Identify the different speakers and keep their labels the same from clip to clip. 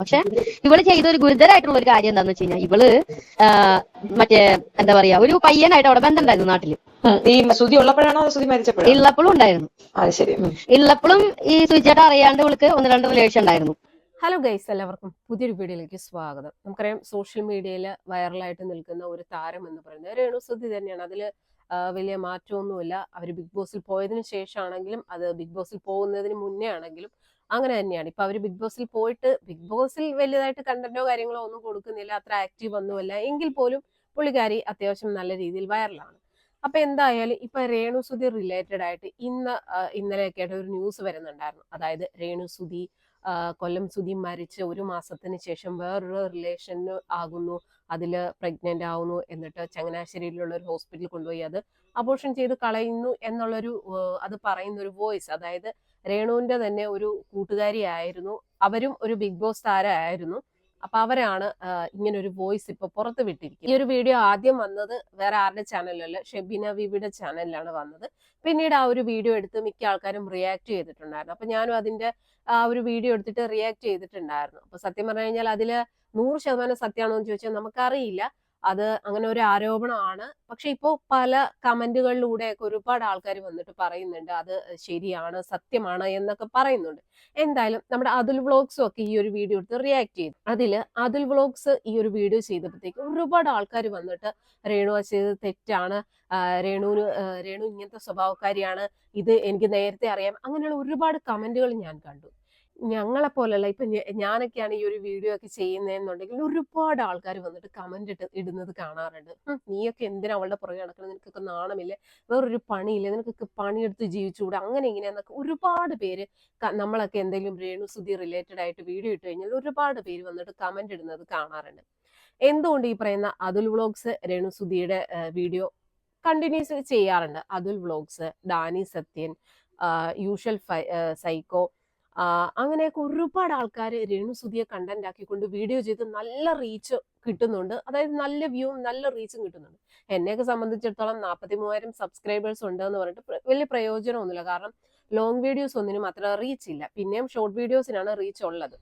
Speaker 1: പക്ഷെ ഇവൾ ചെയ്ത ഒരു ഗുരുതരമായിട്ടുള്ള ഒരു കാര്യം എന്താന്ന് വെച്ച് കഴിഞ്ഞാൽ ഇവൾ മറ്റേ എന്താ പറയാ ഒരു പയ്യനായിട്ട് അവിടെ ബന്ധമുണ്ടായിരുന്നു നാട്ടിൽ.
Speaker 2: ഈ സുതി ഉള്ളപ്പോഴാണോ സുതി
Speaker 1: ഉള്ളപ്പോഴും ഉണ്ടായിരുന്നു.
Speaker 2: ശരി
Speaker 1: ഇല്ലപ്പോഴും ഈ സുചേട്ട അറിയാണ്ട് ഇവൾക്ക് ഒന്ന് രണ്ട് റിലേഷൻ ഉണ്ടായിരുന്നു.
Speaker 3: ഹലോ ഗൈസ് എല്ലാവർക്കും പുതിയൊരു വീഡിയോയിലേക്ക് സ്വാഗതം. നമുക്കറിയാം സോഷ്യൽ മീഡിയയിൽ വൈറലായിട്ട് നിൽക്കുന്ന ഒരു താരം എന്ന് പറയുന്നത് സുധി തന്നെയാണ്. അതിൽ വലിയ മാറ്റമൊന്നുമില്ല. അവർ ബിഗ് ബോസിൽ പോയതിനു ശേഷമാണെങ്കിലും അത് ബിഗ് ബോസിൽ പോകുന്നതിന് മുന്നേ ആണെങ്കിലും അങ്ങനെ തന്നെയാണ്. ഇപ്പൊ അവർ ബിഗ് ബോസിൽ പോയിട്ട് ബിഗ് ബോസിൽ വലിയതായിട്ട് കണ്ടന്റോ കാര്യങ്ങളോ ഒന്നും കൊടുക്കുന്നില്ല. അത്ര ആക്റ്റീവ് ഒന്നുമല്ല. എങ്കിൽ പോലും പുള്ളിക്കാരി അത്യാവശ്യം നല്ല രീതിയിൽ വൈറലാണ്. അപ്പൊ എന്തായാലും ഇപ്പൊ രേണു സുധി റിലേറ്റഡ് ആയിട്ട് ഇന്ന് ഇന്നലെയൊക്കെ ആയിട്ട് ഒരു ന്യൂസ് വരുന്നുണ്ടായിരുന്നു. അതായത് രേണു സുധി കൊല്ലം സുധി മരിച്ച് ഒരു മാസത്തിന് ശേഷം വേറൊരു റിലേഷന് ആകുന്നു. അതിൽ പ്രഗ്നന്റ് ആവുന്നു എന്നിട്ട് ചങ്ങനാശ്ശേരിയിലുള്ള ഒരു ഹോസ്പിറ്റലിൽ കൊണ്ടുപോയി അത് അബോർഷൻ ചെയ്ത് കളയുന്നു എന്നുള്ളൊരു അത് പറയുന്ന ഒരു വോയിസ് അതായത് രേണുവിന്റെ തന്നെ ഒരു കൂട്ടുകാരിയായിരുന്നു അവരും ഒരു ബിഗ് ബോസ് താരമായിരുന്നു അപ്പൊ അവരാണ് ഇങ്ങനെ ഒരു വോയിസ് ഇപ്പൊ പുറത്ത് വിട്ടിരിക്കുന്നത്. ഈ ഒരു വീഡിയോ ആദ്യം വന്നത് വേറെ ആരുടെ ചാനലല്ല ഷെബിന വിവിയുടെ ചാനലിലാണ് വന്നത്. പിന്നീട് ആ ഒരു വീഡിയോ എടുത്ത് മിക്ക ആൾക്കാരും റിയാക്ട് ചെയ്തിട്ടുണ്ടായിരുന്നു. അപ്പൊ ഞാനും അതിന്റെ ആ ഒരു വീഡിയോ എടുത്തിട്ട് റിയാക്ട് ചെയ്തിട്ടുണ്ടായിരുന്നു. അപ്പൊ സത്യം പറഞ്ഞു കഴിഞ്ഞാൽ അതിൽ നൂറ് ശതമാനം സത്യമാണോ എന്ന് ചോദിച്ചാൽ നമുക്കറിയില്ല. അത് അങ്ങനെ ഒരു ആരോപണമാണ്. പക്ഷെ ഇപ്പോ പല കമന്റുകളിലൂടെയൊക്കെ ഒരുപാട് ആൾക്കാർ വന്നിട്ട് പറയുന്നുണ്ട് അത് ശരിയാണ് സത്യമാണ് എന്നൊക്കെ പറയുന്നുണ്ട്. എന്തായാലും നമ്മുടെ അതുൽ വ്ളോഗ്സും ഒക്കെ ഈ ഒരു വീഡിയോ എടുത്ത് റിയാക്ട് ചെയ്തു. അതിൽ അതുൽ വ്ളോഗ്സ് ഈ ഒരു വീഡിയോ ചെയ്തപ്പോഴത്തേക്ക് ഒരുപാട് ആൾക്കാർ വന്നിട്ട് രേണു ചെയ്തത് തെറ്റാണ് രേണുവിന് രേണു ഇങ്ങനത്തെ സ്വഭാവക്കാരിയാണ് ഇത് എനിക്ക് നേരത്തെ അറിയാം. അങ്ങനെയുള്ള ഒരുപാട് കമന്റുകൾ ഞാൻ കണ്ടു. ഞങ്ങളെ പോലല്ല ഇപ്പൊ ഞാനൊക്കെയാണ് ഈ ഒരു വീഡിയോ ഒക്കെ ചെയ്യുന്നതെന്നുണ്ടെങ്കിൽ ഒരുപാട് ആൾക്കാർ വന്നിട്ട് കമന്റ് ഇട്ട് ഇടുന്നത് കാണാറുണ്ട്. "ഹും, നീയൊക്കെ എന്തിനാ അവളുടെ പുറകെ നടക്കുന്നത് നിനക്കൊക്കെ നാണമില്ല? വേറൊരു പണിയില്ല? നിനക്കൊക്കെ പണിയെടുത്ത് ജീവിച്ചുകൂടെ അങ്ങനെ ഇങ്ങനെയെന്നൊക്കെ ഒരുപാട് പേര് നമ്മളൊക്കെ എന്തെങ്കിലും രേണു രേണുസുതി റിലേറ്റഡ് ആയിട്ട് വീഡിയോ ഇട്ട് കഴിഞ്ഞാൽ ഒരുപാട് പേര് വന്നിട്ട് കമന്റ് ഇടുന്നത് കാണാറുണ്ട്. എന്തുകൊണ്ട് ഈ പറയുന്ന അതുൽ വ്ളോഗ്സ് രേണുസുതിയുടെ വീഡിയോ കണ്ടിന്യൂസ് ചെയ്യാറുണ്ട്? Athul vlogs Dani Sathyan usual psycho അങ്ങനെയൊക്കെ ഒരുപാട് ആൾക്കാർ രേണുസുതിയെ കണ്ടന്റ് ആക്കിക്കൊണ്ട് വീഡിയോ ചെയ്ത് നല്ല റീച്ച് കിട്ടുന്നുണ്ട്. അതായത് നല്ല വ്യൂവും നല്ല റീച്ചും കിട്ടുന്നുണ്ട്. എന്നെയൊക്കെ സംബന്ധിച്ചിടത്തോളം നാൽപ്പത്തി മൂവായിരം സബ്സ്ക്രൈബേഴ്സ് ഉണ്ട് എന്ന് പറഞ്ഞിട്ട് വലിയ പ്രയോജനമൊന്നുമില്ല. കാരണം ലോങ് വീഡിയോസ് ഒന്നിനും അത്ര റീച്ച് ഇല്ല. പിന്നെയും ഷോർട്ട് വീഡിയോസിനാണ് റീച്ച് ഉള്ളത്.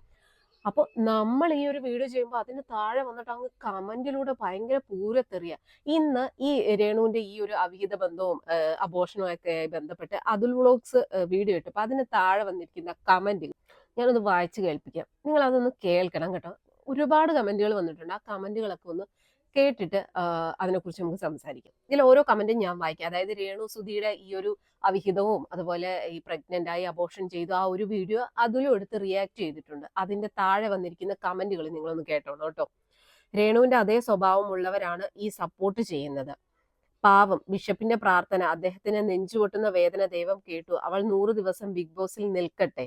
Speaker 3: അപ്പോൾ നമ്മൾ ഈ ഒരു വീഡിയോ ചെയ്യുമ്പോൾ അതിന് താഴെ വന്നിട്ട് അങ്ങ് കമന്റിലൂടെ ഭയങ്കര പൂരത്തെറിയ. ഇന്ന് ഈ രേണുവിന്റെ ഈ ഒരു അവിഹിത ബന്ധവും അബോഷനും ബന്ധപ്പെട്ട് അതുൽ വ്ളോഗ്സ് വീഡിയോ ഇട്ടു അപ്പൊ അതിന് താഴെ വന്നിരിക്കുന്ന കമന്റുകൾ ഞാനൊന്ന് വായിച്ചു കേൾപ്പിക്കാം. നിങ്ങൾ അതൊന്ന് കേൾക്കണം കേട്ടോ. ഒരുപാട് കമന്റുകൾ വന്നിട്ടുണ്ട്. ആ കമന്റുകളൊക്കെ ഒന്ന് കേട്ടിട്ട് അതിനെക്കുറിച്ച് നമുക്ക് സംസാരിക്കാം. ഇതിൽ ഓരോ കമന്റും ഞാൻ വായിക്കാം. അതായത് രേണു സുധിയുടെ ഈ ഒരു അവിഹിതവും അതുപോലെ ഈ പ്രഗ്നന്റ് ആയി അബോർഷൻ ചെയ്തു ആ ഒരു വീഡിയോ അതിലും എടുത്ത് റിയാക്ട് ചെയ്തിട്ടുണ്ട്. അതിന്റെ താഴെ വന്നിരിക്കുന്ന കമന്റുകൾ നിങ്ങളൊന്ന് കേട്ടോളൂ കേട്ടോ. രേണുവിന്റെ അതേ സ്വഭാവമുള്ളവരാണ് ഈ സപ്പോർട്ട് ചെയ്യുന്നത്. പാവം ബിഷപ്പിന്റെ പ്രാർത്ഥന അദ്ദേഹത്തിന് നെഞ്ചുപൊട്ടുന്ന വേദന ദൈവം കേട്ടു. അവൾ നൂറ് ദിവസം ബിഗ് ബോസിൽ നിൽക്കട്ടെ.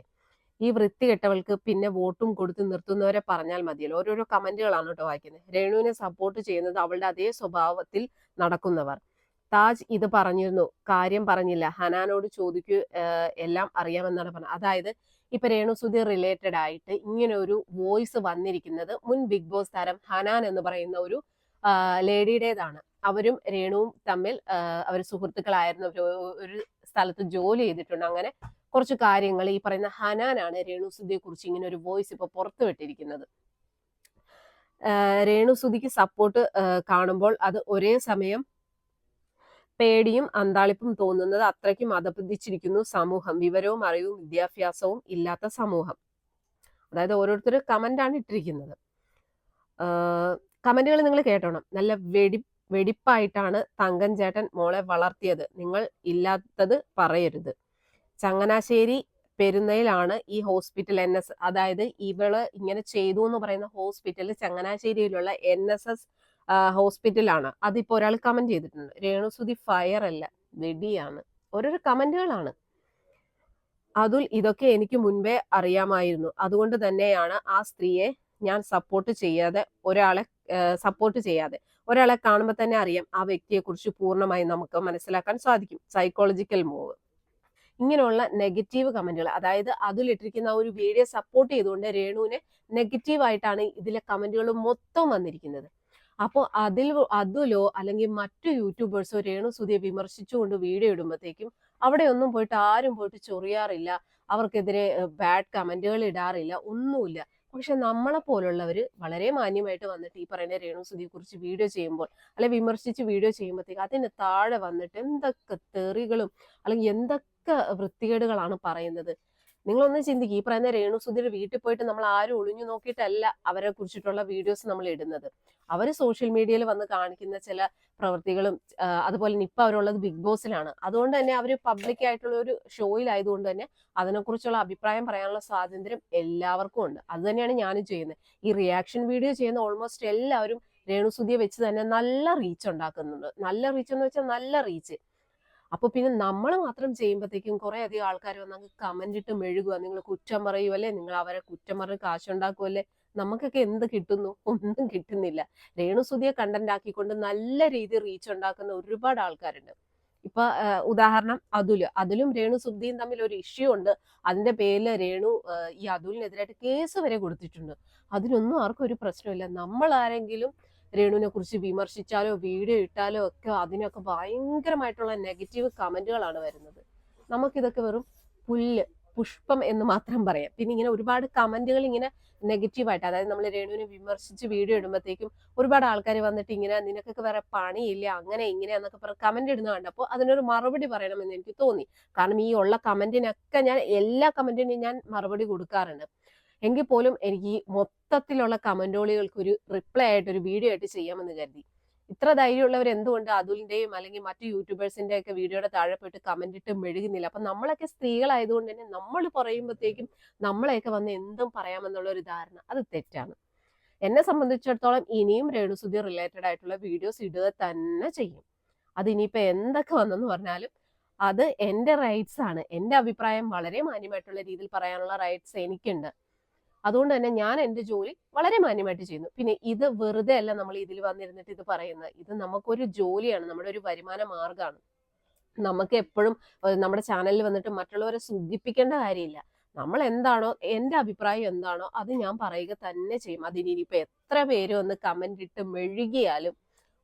Speaker 3: ഈ വൃത്തി കെട്ടവൾക്ക് പിന്നെ വോട്ടും കൊടുത്ത് നിർത്തുന്നവരെ പറഞ്ഞാൽ മതിയല്ലോ. ഓരോരോ കമന്റുകളാണ് കേട്ടോ വായിക്കുന്നത് രേണുവിനെ സപ്പോർട്ട് ചെയ്യുന്നത് അവളുടെ അതേ സ്വഭാവത്തിൽ നടക്കുന്നവർ. താജ് ഇത് പറഞ്ഞിരുന്നു. കാര്യം പറഞ്ഞില്ല. ഹനാനോട് ചോദിക്കൂ എല്ലാം അറിയാമെന്നാണ് പറഞ്ഞത്. അതായത് ഇപ്പൊ രേണുസുധി റിലേറ്റഡ് ആയിട്ട് ഇങ്ങനെ ഒരു വോയിസ് വന്നിരിക്കുന്നത് മുൻ ബിഗ് ബോസ് താരം ഹനാൻ എന്ന് പറയുന്ന ഒരു ലേഡിയുടേതാണ് അവരും രേണുവും തമ്മിൽ അവർ സുഹൃത്തുക്കളായിരുന്നു ഒരു സ്ഥലത്ത് ജോലി ചെയ്തിട്ടുണ്ട്. അങ്ങനെ കുറച്ച് കാര്യങ്ങൾ ഈ പറയുന്ന ഹനാനാണ് രേണുസുധിയെ കുറിച്ച് ഇങ്ങനെ ഒരു വോയിസ് ഇപ്പൊ പുറത്തു വിട്ടിരിക്കുന്നത്. രേണുസുധിക്ക് സപ്പോർട്ട് കാണുമ്പോൾ അത് ഒരേ സമയം പേടിയും അന്താളിപ്പും തോന്നുന്നത് അത്രയ്ക്കും അധപ്പതിച്ചിരിക്കുന്നു സമൂഹം. വിവരവും അറിവും വിദ്യാഭ്യാസവും ഇല്ലാത്ത സമൂഹം. അതായത് ഓരോരുത്തർ കമന്റാണ് ഇട്ടിരിക്കുന്നത്. കമന്റുകൾ നിങ്ങൾ കേട്ടോണം. നല്ല വെടി വെടിപ്പായിട്ടാണ് തങ്കൻ ചേട്ടൻ മോളെ വളർത്തിയത്. നിങ്ങൾ ഇല്ലാത്തത് പറയരുത്. ചങ്ങനാശ്ശേരി പെരുന്നയിലാണ് ഈ ഹോസ്പിറ്റൽ എൻ എസ് അതായത് ഇവൾ ഇങ്ങനെ ചെയ്തു എന്ന് പറയുന്ന ഹോസ്പിറ്റൽ ചങ്ങനാശ്ശേരിയിലുള്ള എൻ എസ് എസ് ഹോസ്പിറ്റലാണ്. അതിപ്പോ ഒരാൾ കമന്റ് ചെയ്തിട്ടുണ്ട്. രേണുസുതി ഫയർ അല്ല വെടിയാണ്. ഓരോരോ കമന്റുകളാണ്. അതുൽ ഇതൊക്കെ എനിക്ക് മുൻപേ അറിയാമായിരുന്നു. അതുകൊണ്ട് തന്നെയാണ് ആ സ്ത്രീയെ ഞാൻ സപ്പോർട്ട് ചെയ്യാതെ ഒരാളെ സപ്പോർട്ട് ചെയ്യാതെ ഒരാളെ കാണുമ്പോൾ തന്നെ അറിയാം ആ വ്യക്തിയെക്കുറിച്ച് പൂർണമായി നമുക്ക് മനസ്സിലാക്കാൻ സാധിക്കും. സൈക്കോളജിക്കൽ മൂവ് ഇങ്ങനെയുള്ള നെഗറ്റീവ് കമന്റുകൾ അതായത് അതിലിട്ടിരിക്കുന്ന ആ ഒരു വീഡിയോ സപ്പോർട്ട് ചെയ്തുകൊണ്ട് രേണുവിനെ നെഗറ്റീവ് ആയിട്ടാണ് ഇതിലെ കമന്റുകൾ മൊത്തം വന്നിരിക്കുന്നത്. അപ്പോൾ അതിൽ അതിലോ അല്ലെങ്കിൽ മറ്റു യൂട്യൂബേഴ്സോ രേണു സുധിയെ വിമർശിച്ചുകൊണ്ട് വീഡിയോ ഇടുമ്പോഴത്തേക്കും അവിടെ ഒന്നും പോയിട്ട് ആരും പോയിട്ട് ചൊറിയാറില്ല. അവർക്കെതിരെ ബാഡ് കമന്റുകൾ ഇടാറില്ല. ഒന്നുമില്ല. പക്ഷെ നമ്മളെ പോലുള്ളവർ വളരെ മാന്യമായിട്ട് വന്നിട്ട് ഈ പറയുന്ന രേണുസുതിയെ കുറിച്ച് വീഡിയോ ചെയ്യുമ്പോൾ അല്ലെ വിമർശിച്ച് വീഡിയോ ചെയ്യുമ്പോഴത്തേക്ക് അതിന് താഴെ വന്നിട്ട് എന്തൊക്കെ തെറികളും അല്ലെങ്കിൽ എന്തൊക്കെ വൃത്തികേടുകളാണ് പറയുന്നത്? നിങ്ങളൊന്ന് ചിന്തിക്കുക ഈ പറയുന്ന രേണുസുധിയുടെ വീട്ടിൽ പോയിട്ട് നമ്മൾ ആരും ഒളിഞ്ഞു നോക്കിയിട്ടല്ല അവരെ കുറിച്ചിട്ടുള്ള വീഡിയോസ് നമ്മൾ ഇടുന്നത്. അവർ സോഷ്യൽ മീഡിയയിൽ വന്ന് കാണിക്കുന്ന ചില പ്രവൃത്തികളും അതുപോലെ തന്നെ ഇപ്പം അവരുള്ളത് ബിഗ് ബോസിലാണ് അതുകൊണ്ട് തന്നെ അവർ പബ്ലിക്കായിട്ടുള്ള ഒരു ഷോയിലായതുകൊണ്ട് തന്നെ അതിനെക്കുറിച്ചുള്ള അഭിപ്രായം പറയാനുള്ള സ്വാതന്ത്ര്യം എല്ലാവർക്കും ഉണ്ട്. അത് തന്നെയാണ് ഞാനും ചെയ്യുന്നത്. ഈ റിയാക്ഷൻ വീഡിയോ ചെയ്യുന്ന ഓൾമോസ്റ്റ് എല്ലാവരും രേണുസുതിയെ വെച്ച് തന്നെ നല്ല റീച്ച് ഉണ്ടാക്കുന്നുണ്ട്. നല്ല റീച്ച് എന്ന് വെച്ചാൽ നല്ല റീച്ച് അപ്പൊ പിന്നെ നമ്മൾ മാത്രം ചെയ്യുമ്പോഴത്തേക്കും കുറെ അധികം ആൾക്കാർ വന്ന് കമന്റ് ഇട്ട് മെഴുകുക നിങ്ങൾ കുറ്റം പറയുമല്ലേ നിങ്ങൾ അവരെ കുറ്റം പറഞ്ഞ് കാശുണ്ടാക്കുമല്ലേ നമുക്കൊക്കെ എന്ത് കിട്ടുന്നു? ഒന്നും കിട്ടുന്നില്ല. രേണുസുതിയെ കണ്ടന്റ് ആക്കിക്കൊണ്ട് നല്ല രീതിയിൽ റീച്ച് ഉണ്ടാക്കുന്ന ഒരുപാട് ആൾക്കാരുണ്ട്. ഇപ്പൊ ഉദാഹരണം അതുൽ. അതിലും രേണു സുദ്ധിയും തമ്മിൽ ഒരു ഇഷ്യൂ ഉണ്ട്. അതിന്റെ പേരിൽ രേണു ഈ അതുലിനെതിരായിട്ട് കേസ് വരെ കൊടുത്തിട്ടുണ്ട്. അതിനൊന്നും ആർക്കും ഒരു പ്രശ്നമില്ല നമ്മൾ ആരെങ്കിലും രേണുവിനെ കുറിച്ച് വിമർശിച്ചാലോ വീഡിയോ ഇട്ടാലോ ഒക്കെ അതിനൊക്കെ ഭയങ്കരമായിട്ടുള്ള നെഗറ്റീവ് കമന്റുകളാണ് വരുന്നത്. നമുക്കിതൊക്കെ വെറും പുല്ല് പുഷ്പം എന്ന് മാത്രം പറയാം. പിന്നെ ഇങ്ങനെ ഒരുപാട് കമന്റുകൾ ഇങ്ങനെ നെഗറ്റീവായിട്ട് അതായത് നമ്മൾ രേണുവിനെ വിമർശിച്ച് വീഡിയോ ഇടുമ്പോഴത്തേക്കും ഒരുപാട് ആൾക്കാർ വന്നിട്ട് ഇങ്ങനെ നിനക്കൊക്കെ വേറെ പണിയില്ല അങ്ങനെ ഇങ്ങനെ എന്നൊക്കെ പറഞ്ഞ് കമന്റ് ഇടുന്ന കണ്ടപ്പോൾ അതിനൊരു മറുപടി പറയണമെന്ന് എനിക്ക് തോന്നി. കാരണം ഈ ഉള്ള കമന്റിനൊക്കെ ഞാൻ എല്ലാ കമന്റിനും ഞാൻ മറുപടി കൊടുക്കാറുണ്ട്. എങ്കിൽ പോലും എനിക്ക് മൊത്തത്തിലുള്ള കമന്റോളികൾക്ക് ഒരു റിപ്ലൈ ആയിട്ട് ഒരു വീഡിയോ ആയിട്ട് ചെയ്യാമെന്ന് കരുതി. ഇത്ര ധൈര്യമുള്ളവർ എന്തുകൊണ്ട് അതുലിന്റെയും അല്ലെങ്കിൽ മറ്റു യൂട്യൂബേഴ്സിന്റെ ഒക്കെ വീഡിയോയുടെ താഴെ പോയിട്ട് കമന്റ് ഇട്ട് മെഴുകുന്നില്ല? അപ്പൊ നമ്മളൊക്കെ സ്ത്രീകളായതുകൊണ്ട് തന്നെ നമ്മൾ പറയുമ്പോഴത്തേക്കും നമ്മളെയൊക്കെ വന്ന് എന്തും പറയാമെന്നുള്ള ഒരു ധാരണ. അത് തെറ്റാണ്. എന്നെ സംബന്ധിച്ചിടത്തോളം ഇനിയും രേണുസുതി റിലേറ്റഡ് ആയിട്ടുള്ള വീഡിയോസ് ഇടുക തന്നെ ചെയ്യും. അത് ഇനിയിപ്പോ എന്തൊക്കെ വന്നെന്ന് പറഞ്ഞാലും അത് എന്റെ റൈറ്റ്സ് ആണ്. എന്റെ അഭിപ്രായം വളരെ മാന്യമായിട്ടുള്ള രീതിയിൽ പറയാനുള്ള റൈറ്റ്സ് എനിക്കുണ്ട്. അതുകൊണ്ട് തന്നെ ഞാൻ എന്റെ ജോലി വളരെ മാന്യമായിട്ട് ചെയ്യുന്നു. പിന്നെ ഇത് വെറുതെ അല്ല നമ്മൾ ഇതിൽ വന്നിരുന്നിട്ട് ഇത് പറയുന്നത്. ഇത് നമുക്കൊരു ജോലിയാണ് നമ്മുടെ ഒരു വരുമാന മാർഗമാണ് നമുക്ക് എപ്പോഴും നമ്മുടെ ചാനലിൽ വന്നിട്ട് മറ്റുള്ളവരെ സൂചിപ്പിക്കേണ്ട കാര്യമില്ല. നമ്മൾ എന്താണോ എന്റെ അഭിപ്രായം എന്താണോ അത് ഞാൻ പറയുക തന്നെ ചെയ്യും. അതിന് ഇനിയിപ്പോ എത്ര പേര് ഒന്ന് കമന്റ് ഇട്ട് മെഴുകിയാലും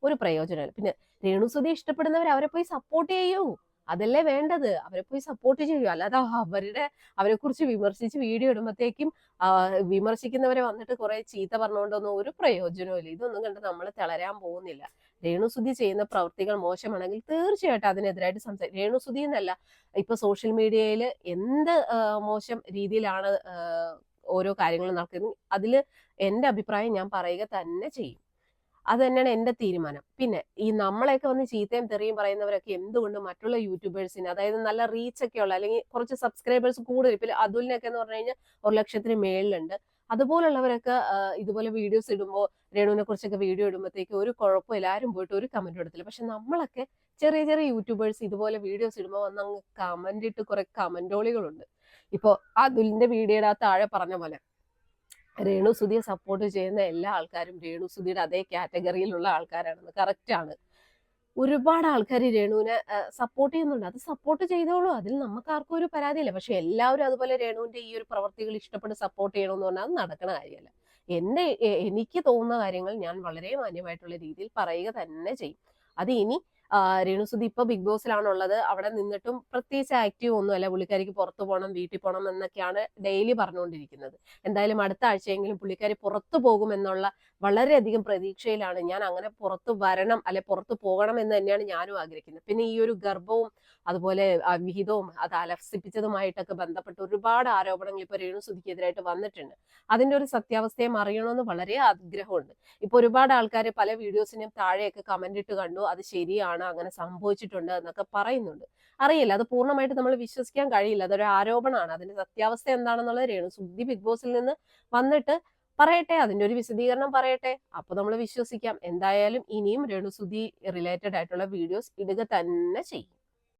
Speaker 3: ഒരു പ്രയോജനമില്ല. പിന്നെ രേണു രേണുസുതി ഇഷ്ടപ്പെടുന്നവർ അവരെ പോയി സപ്പോർട്ട് ചെയ്യൂ. അതല്ലേ വേണ്ടത്? അവരെ പോയി സപ്പോർട്ട് ചെയ്യൂ അല്ലാതെ അവരുടെ അവരെ കുറിച്ച് വിമർശിച്ച് വീഡിയോ ഇടുമ്പോഴത്തേക്കും വിമർശിക്കുന്നവരെ വന്നിട്ട് കുറെ ചീത്ത പറഞ്ഞുകൊണ്ടൊന്നും ഒരു പ്രയോജനവും ഇതൊന്നും കണ്ട് നമ്മൾ തളരാൻ പോകുന്നില്ല. രേണുസുതി ചെയ്യുന്ന പ്രവൃത്തികൾ മോശമാണെങ്കിൽ തീർച്ചയായിട്ടും അതിനെതിരായിട്ട് സംസാരിക്കും രേണുസുതി എന്നല്ല ഇപ്പൊ സോഷ്യൽ മീഡിയയിൽ എന്ത് മോശം രീതിയിലാണ് ഓരോ കാര്യങ്ങളും നടക്കുന്നത്. അതിൽ എന്റെ അഭിപ്രായം ഞാൻ പറയുക തന്നെ ചെയ്യും. അത് തന്നെയാണ് എന്റെ തീരുമാനം. പിന്നെ ഈ നമ്മളെയൊക്കെ വന്ന് ചീത്തയും തെറിയും പറയുന്നവരൊക്കെ എന്തുകൊണ്ട് മറ്റുള്ള യൂട്യൂബേഴ്സിന് അതായത് നല്ല റീച്ച് ഒക്കെ ഉള്ള അല്ലെങ്കിൽ കുറച്ച് സബ്സ്ക്രൈബേഴ്സ് കൂടുതൽ ഇപ്പം അതുലിനൊക്കെ എന്ന് പറഞ്ഞു കഴിഞ്ഞാൽ ഒരു ലക്ഷത്തിന് മേളിലുണ്ട്. അതുപോലുള്ളവരൊക്കെ ഇതുപോലെ വീഡിയോസ് ഇടുമ്പോൾ രേണുവിനെ കുറിച്ചൊക്കെ വീഡിയോ ഇടുമ്പോഴത്തേക്ക് ഒരു കുഴപ്പമില്ല ആരും പോയിട്ട് ഒരു കമന്റ് ഇടത്തില്ല. പക്ഷെ നമ്മളൊക്കെ ചെറിയ ചെറിയ യൂട്യൂബേഴ്സ് ഇതുപോലെ വീഡിയോസ് ഇടുമ്പോൾ വന്ന് അങ്ങ് കമന്റ് ഇട്ട് കുറെ കമന്റോളികളുണ്ട് ഇപ്പോ അതുലിന്റെ വീഡിയോയുടെ ആ താഴെ പറഞ്ഞ പോലെ രേണു സുധിയെ സപ്പോർട്ട് ചെയ്യുന്ന എല്ലാ ആൾക്കാരും രേണു സുധിയുടെ അതേ കാറ്റഗറിയിലുള്ള ആൾക്കാരാണെന്ന് ആണ്. ഒരുപാട് ആൾക്കാർ രേണുവിനെ സപ്പോർട്ട് ചെയ്യുന്നുണ്ട്. അത് സപ്പോർട്ട് ചെയ്തോളൂ. അതിൽ നമുക്ക് ആർക്കും ഒരു പരാതിയില്ല. പക്ഷെ എല്ലാവരും അതുപോലെ രേണുവിന്റെ ഈ ഒരു പ്രവർത്തികൾ ഇഷ്ടപ്പെട്ട് സപ്പോർട്ട് ചെയ്യണമെന്ന് പറഞ്ഞാൽ അത് നടക്കുന്ന കാര്യമല്ല. എന്റെ എനിക്ക് തോന്നുന്ന കാര്യങ്ങൾ ഞാൻ വളരെ മാന്യമായിട്ടുള്ള രീതിയിൽ പറയുക തന്നെ ചെയ്യും. അത് ഇനി രേണുസുതി ഇപ്പൊ ബിഗ് ബോസിലാണുള്ളത്. അവിടെ നിന്നിട്ടും പ്രത്യേകിച്ച് ആക്റ്റീവ് ഒന്നുമല്ല. പുള്ളിക്കാരിക്ക് പുറത്തു പോകണം വീട്ടിൽ പോകണം എന്നൊക്കെയാണ് ഡെയിലി പറഞ്ഞുകൊണ്ടിരിക്കുന്നത്. എന്തായാലും അടുത്ത ആഴ്ചയെങ്കിലും പുള്ളിക്കാരി പുറത്തു പോകുമെന്നുള്ള വളരെയധികം പ്രതീക്ഷയിലാണ്. ഞാൻ അങ്ങനെ പുറത്തു വരണം അല്ലെ പുറത്തു പോകണം എന്ന് തന്നെയാണ് ഞാനും ആഗ്രഹിക്കുന്നത്. പിന്നെ ഈ ഒരു ഗർഭവും അതുപോലെ വിഹിതവും അത് അലസിപ്പിച്ചതുമായിട്ടൊക്കെ ബന്ധപ്പെട്ട് ഒരുപാട് ആരോപണങ്ങൾ ഇപ്പൊ രേണുസുതിക്കെതിരായിട്ട് വന്നിട്ടുണ്ട്. അതിന്റെ ഒരു സത്യാവസ്ഥയെ അറിയണമെന്ന് വളരെ ആഗ്രഹമുണ്ട്. ഇപ്പൊ ഒരുപാട് ആൾക്കാർ പല വീഡിയോസിനും താഴെയൊക്കെ കമന്റ് ഇട്ട് കണ്ടു. അത് ശരിയാണ്. അങ്ങനെ സംഭവിച്ചിട്ടുണ്ട് എന്നൊക്കെ പറയുന്നുണ്ട്. അറിയില്ല അത് പൂർണമായിട്ട് നമ്മൾ വിശ്വസിക്കാൻ കഴിയില്ല. അതൊരു ആരോപണമാണ്. അതിന്റെ സത്യാവസ്ഥ എന്താണെന്നുള്ളത് രേണു സുദ്ധി ബിഗ് ബോസിൽ നിന്ന് വന്നിട്ട് പറയട്ടെ അതിന്റെ ഒരു വിശദീകരണം പറയട്ടെ. അപ്പൊ നമ്മൾ വിശ്വസിക്കാം. എന്തായാലും ഇനിയും രേണുസുതി റിലേറ്റഡ് ആയിട്ടുള്ള വീഡിയോസ് ഇടുക തന്നെ ചെയ്യും.